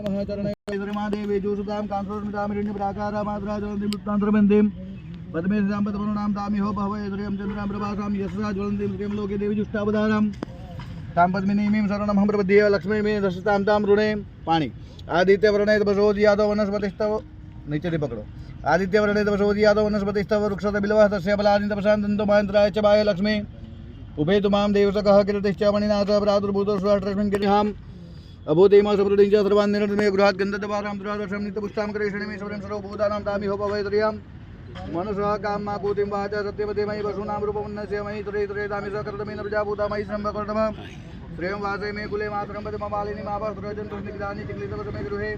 महादेवेजुसुतां कान्तोस्मितामिरण्यप्राकारामात्राजलन्तीं पद्मे साम्पतमनुनां तामिहो तां तां महेन्द्राय च बाह्य लक्ष्मी उभे तुमां देवसकः किरतिश्च मणिनाथ प्रादुर्भूतो स्वाट्रस्मिन् गिरिहाम् अभूतिमा सप्रतिञ्च सर्वान् निरन्तमे गृहात् गन्धद्वारां दुरादर्शं नित्यपुष्टां करेषणीमे शबरं सर्वभूतानां तामि हो भवैतरियाँ मनसः काम्मा कूतिं वाच सत्यवते मयि वसूनां रूपमन्नस्य मयि तुरे तुरे तामि सकर्तमेन प्रजाभूता मयि सम्भकर्तम श्रेयं वासे मे कुले मातरं पदम मालिनी मापस्त्रजन्तु निग्धानि चिक्लितवसमे गृहे।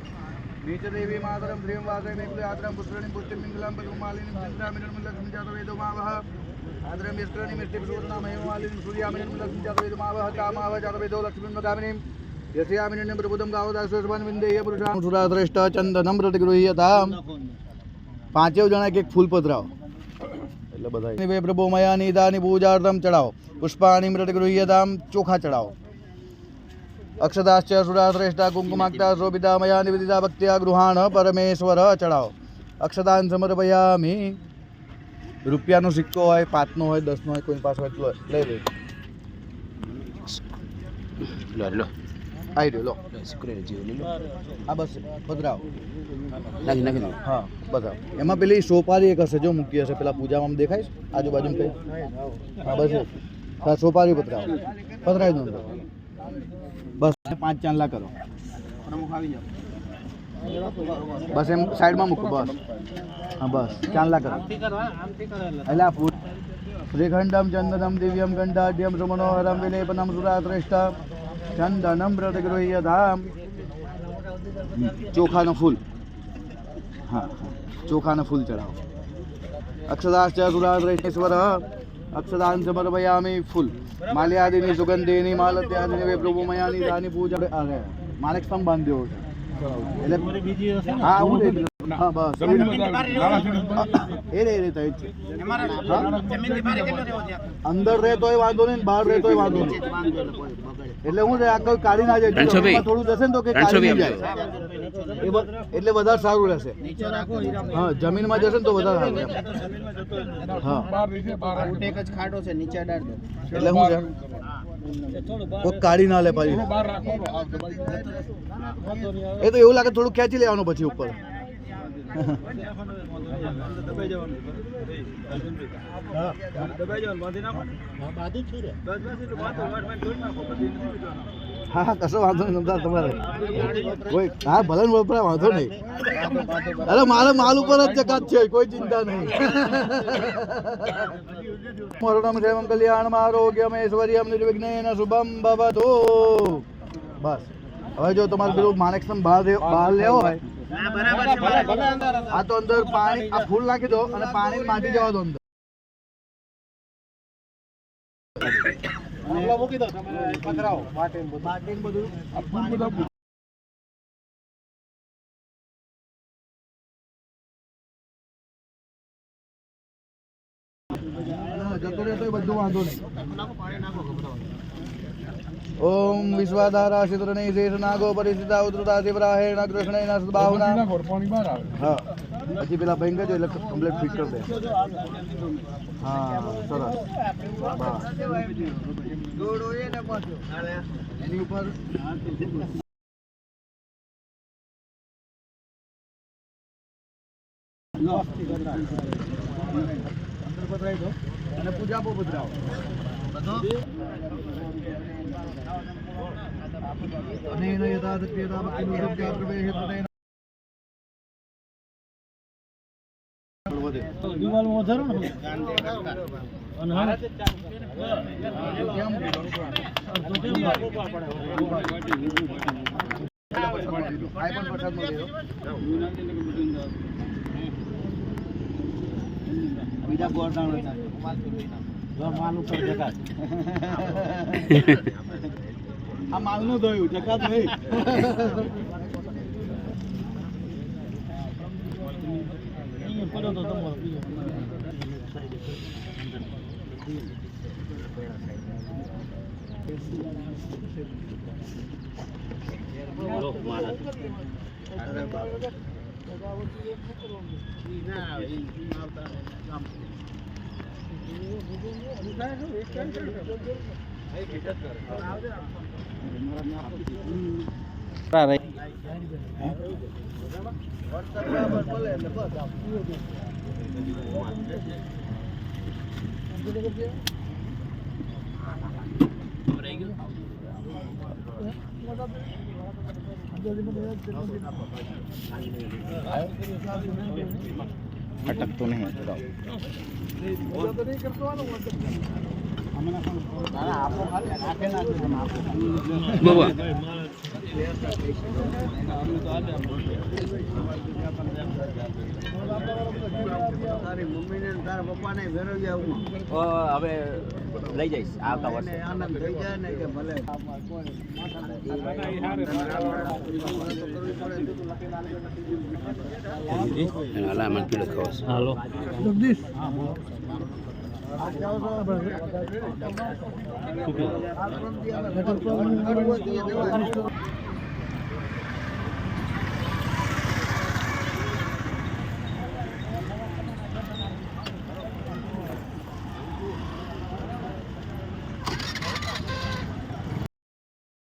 नीचदेवी मातरं श्रियं वासे मे कुले आदरं पुष्करणीं पुष्टिं मिङ्गलं पदं मालिनीं चिन्तामि निर्मलक्ष्मी जातवेदो मावः आदरं यस्करणीं मिष्टिप्रसूदनां हेममालिनीं सूर्यामि निर्मलक्ष्मी जातवेदो मावः कामावः जातवेदो लक्ष्मीं मगामिनीं યથયામિને પ્રબુદમ ગાવદાસવાન પાંચેવ જણા એક ફૂલ પધરાવો એટલે બધા મયા નિદાની પૂજાર્થમ ચડાવો પુષ્પાણી મૃત ગૃહ્યતામ ચોખા ચડાવો અક્ષદાશ્ચ સુરા શ્રેષ્ઠા કુંકુમાક્તા શોભિતા મયા નિવેદિતા ભક્ત્યા ગૃહાણ પરમેશ્વર ચડાવો અક્ષદાન સમર્પયામિ રૂપિયાનો સિક્કો હોય પાંચનો હોય દસનો હોય કોઈ પાસે હોય લઈ લે. આવી રહ્યો લો શુક્ર જીવ લો. આ બસ પધરાવો. નાખી નાખી દો. હા બધા એમાં પેલી સોપારી એક હશે જો મૂકી હશે. પેલા પૂજામાં આમ દેખાય છે? આજુબાજુ કઈ? હા બસ હા સોપારી પધરાવો. પધરાવી દો બસ. પાંચ ચાંદલા કરો. બસ એમ સાઈડમાં મૂકો બસ. હા બસ. ચાંદલા કરો. એટલે. આ શ્રીખંડમ ચંદનમ દિવ્યમ કંઠાઢ્યમ સુમનોહરમ વિલેપનમ સુરાશ્રેષ્ઠ ચંદનમ વ્રતગૃહ્ય ધામ ચોખાનો ફૂલ. હા ચોખાના ફૂલ ચડાવો અક્ષદાશ્ચ સુરાશ્રેષ્ઠેશ્વર અક્ષદાન સમર્પયામી ફૂલ. માલ્યાદિની સુગંધિની માલત્યાદિની વે પ્રભુ મયાની દાની પૂજા અરે મારે સ્તંભ બાંધ્યો છે એટલે હા હું હા બસ. એ રે એ રે તો એ જ છે. અંદર અંદર રહેતોય વાંધો નહીં બહાર રહે તોય વાંધો નહીં. એટલે હું છે આ કોઈ કાઢી ના જાય. થોડું જશે ને તો કે કાઢી જાય. એટલે વધારે સારું રહેશે. હા જમીનમાં જશે ને તો વધારે સારું હા. એક જ ખાડો છે નીચે અડાડ દો. એટલે હું છે? કાઢી ના લે પછી. એ તો એવું લાગે થોડું ખેંચી લેવાનું પછી ઉપર. હા, કશો વાંધો નહીં, સમજાવ તમારે. કોઈ, હા, ભલે વપરાય વાંધો નહીં. અરે, મારે માલ ઉપર જ જકાત છે, કોઈ ચિંતા નહીં. મરણમ સેવમ કલ્યાણમ આરોગ્યમ ઐશ્વર્યમ નિર્વિઘ્નેન શુભમ ભવતો. બસ. હવે જો તમારે પેલું માણેકસમ બહાર બહાર લેવો હોય આ તો અંદર પાણી આ ફૂલ નાખી દો અને પાણી માટી જવા દો અંદર. મૂકી દો પધરાવો. બાટીન બધું. જતો રહે તોય બધું વાંધો નહીં. ઓમ વિશ્વાધારા શિદ્રને શેષ નાગો પરિસ્થિતા ઉદ્રતા શિવરાહેણ કૃષ્ણેન સદબાહુના હા પછી પેલા ભાઈ કહેજો એટલે કમ્પ્લેટ ફિટ કરી દે હા સરસ એની ઉપર અને પૂજા બહુ પધરાવો યથા સત્યતા ભક્તિનું સત્યા પ્રવેશ તદેન બીજા ગોળદાણો માલ ઉપર જકાત આ માલનું ધોયું જકાત નહીં. અટકતો નહીં બાબા તારી મમ્મીને ને તારા પપ્પાને ફેરવી આવું હવે લઈ જઈશ આવતા વર્ષે. આનંદ થઈ જાય ને કે ભલે. હલામણ Gracias.